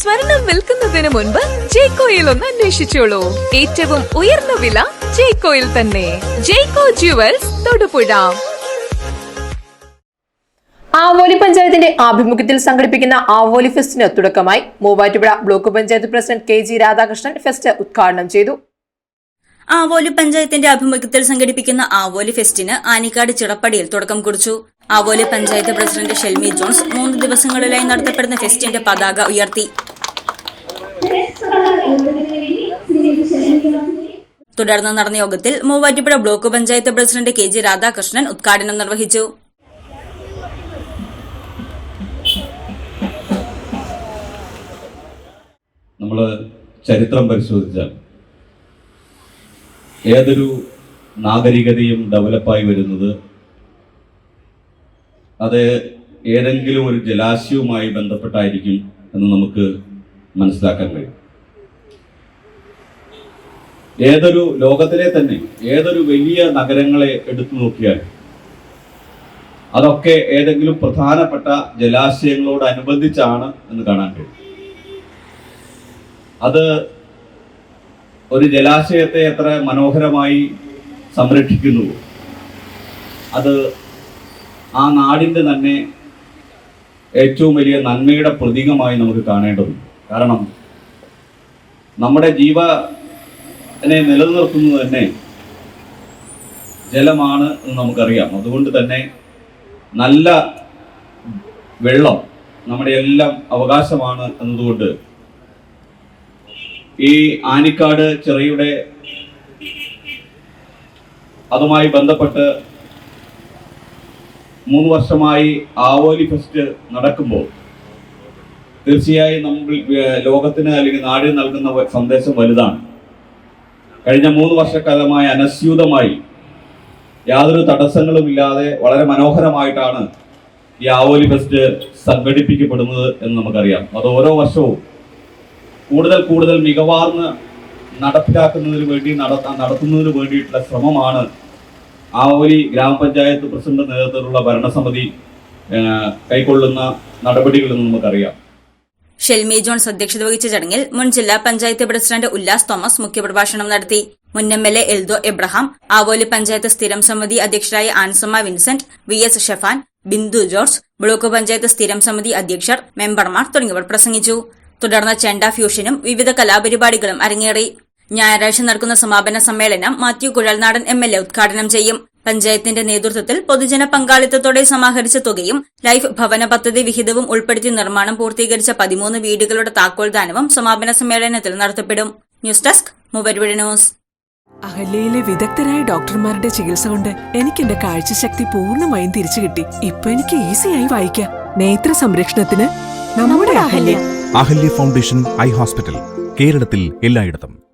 സ്വർണം വിൽക്കുന്നതിന് മുൻപ് ജേക്കോയിൽ ഒന്ന് അന്വേഷിച്ചോളൂ ഏറ്റവും ഉയർന്ന വില ജേക്കോയിൽ തന്നെ. ജേക്കോ ജുവൽസ് തൊടുപുഴ. ആവോലി പഞ്ചായത്തിന്റെ ആഭിമുഖ്യത്തിൽ സംഘടിപ്പിക്കുന്ന ആവോലി ഫെസ്റ്റിന് തുടക്കമായി Muvattupuzha block panchayat president K G Radhakrishnan fest ഉദ്ഘാടനം ചെയ്തു. ആവോലി പഞ്ചായത്തിന്റെ ആഭിമുഖ്യത്തിൽ സംഘടിപ്പിക്കുന്ന ആവോലി ഫെസ്റ്റിന് ആനിക്കാട് ചിറപ്പടിയിൽ തുടക്കം കുറിച്ചു. ആവോലി പഞ്ചായത്ത് പ്രസിഡന്റ് ഷെൽമി ജോൺസ് മൂന്ന് ദിവസങ്ങളിലായി നടത്തപ്പെടുന്ന ഫെസ്റ്റിന്റെ പതാക ഉയർത്തി. തുടർന്ന് നടന്ന യോഗത്തിൽ Muvattupuzha block panchayat president K G Radhakrishnan ഉദ്ഘാടനം നിർവഹിച്ചു. നമ്മൾ ചരിത്രം പരിശോധിച്ചാൽ ഏതൊരു നാഗരികതയും ഡെവലപ്പായി വരുന്നത് അത് ഏതെങ്കിലും ഒരു ജലാശയവുമായി ബന്ധപ്പെട്ടായിരിക്കും എന്ന് നമുക്ക് മനസ്സിലാക്കാൻ കഴിയും. ഏതൊരു ലോകത്തിലെ തന്നെ ഏതൊരു വലിയ നഗരങ്ങളെ എടുത്തു നോക്കിയാൽ അതൊക്കെ ഏതെങ്കിലും പ്രധാനപ്പെട്ട ജലാശയങ്ങളോട് അനുബന്ധിച്ചാണ് എന്ന് കാണാൻ കഴിയും. അത് ഒരു ജലാശയത്തെ എത്ര മനോഹരമായി സംരക്ഷിക്കുന്നു. അത് ആ നാടിന്റെ തന്നെ ഏറ്റവും വലിയ നന്മയുടെ പ്രതീകമായി നമുക്ക് കാണേണ്ടതുണ്ട്. കാരണം നമ്മുടെ ജീവനെ നിലനിർത്തുന്നത് തന്നെ ജലമാണ് എന്ന് നമുക്കറിയാം. അതുകൊണ്ട് തന്നെ നല്ല വെള്ളം നമ്മുടെ എല്ലാം അവകാശമാണ് എന്നതുകൊണ്ട് ഈ ആനിക്കാട് ചെറിയുടെ അതുമായി ബന്ധപ്പെട്ട് മൂന്ന് വർഷമായി ആവോലി ഫെസ്റ്റ് നടക്കുമ്പോൾ തീർച്ചയായും നമ്മൾ ലോകത്തിന് അല്ലെങ്കിൽ നാടിന് നൽകുന്ന സന്ദേശം വലുതാണ്. കഴിഞ്ഞ മൂന്ന് വർഷക്കാലമായി അനസ്യൂതമായി യാതൊരു തടസ്സങ്ങളും ഇല്ലാതെ വളരെ മനോഹരമായിട്ടാണ് ഈ ആവോലി ഫെസ്റ്റ് സംഘടിപ്പിക്കപ്പെടുന്നത് എന്ന് നമുക്കറിയാം. അത് ഓരോ വർഷവും കൂടുതൽ കൂടുതൽ മികവാർന്ന് നടപ്പിലാക്കുന്നതിന് വേണ്ടി നടത്തുന്നതിന് വേണ്ടിയിട്ടുള്ള ശ്രമമാണ് ആവോലി ഗ്രാമപഞ്ചായത്ത് പ്രസിഡന്റ് നേതൃത്വത്തിലുള്ള ഭരണസമിതി കൈക്കൊള്ളുന്ന നടപടികളെന്ന് നമുക്കറിയാം. ഷെൽമി ജോൺസ് അധ്യക്ഷത വഹിച്ച ചടങ്ങിൽ മുൻ ജില്ലാ പഞ്ചായത്ത് പ്രസിഡന്റ് ഉല്ലാസ് തോമസ് മുഖ്യപ്രഭാഷണം നടത്തി. മുൻ M L A Eldho Abraham Avoli panchayat സ്ഥിരം സമിതി അധ്യക്ഷരായ Ansamma Vincent V S Shefan Bindu George block panchayat സ്ഥിരം സമിതി അധ്യക്ഷർ മെമ്പർമാർ തുടങ്ങിയവർ പ്രസംഗിച്ചു. തുടർന്ന് ചെണ്ട ഫ്യൂഷനും വിവിധ കലാപരിപാടികളും അരങ്ങേറി. ഞായറാഴ്ച നടക്കുന്ന സമാപന സമ്മേളനം Mathew Kuzhalnadan M L A ഉദ്ഘാടനം ചെയ്യും. പഞ്ചായത്തിന്റെ നേതൃത്വത്തിൽ പൊതുജന പങ്കാളിത്തത്തോടെ സമാഹരിച്ച തുകയും ലൈഫ് ഭവന പദ്ധതി വിഹിതവും ഉൾപ്പെടുത്തി നിർമ്മാണം പൂർത്തീകരിച്ച പതിമൂന്ന് വീടുകളുടെ താക്കോൽദാനവും സമാപന സമ്മേളനത്തിൽ നടത്തപ്പെടും. ന്യൂസ് ഡെസ്ക് മൂവരുവിഴ ന്യൂസ്. അഹല്യയിലെ വിദഗ്ധരായ ഡോക്ടർമാരുടെ ചികിത്സ കൊണ്ട് എനിക്ക് എന്റെ കാഴ്ചശക്തി പൂർണമായും തിരിച്ചു കിട്ടി. ഇപ്പൊ എനിക്ക് ഈസിയായി വായിക്കാം. നേത്ര സംരക്ഷണത്തിന് നമ്മുടെ Ahalya. Ahalya foundation eye hospital കേരളത്തിൽ എല്ലായിടത്തും.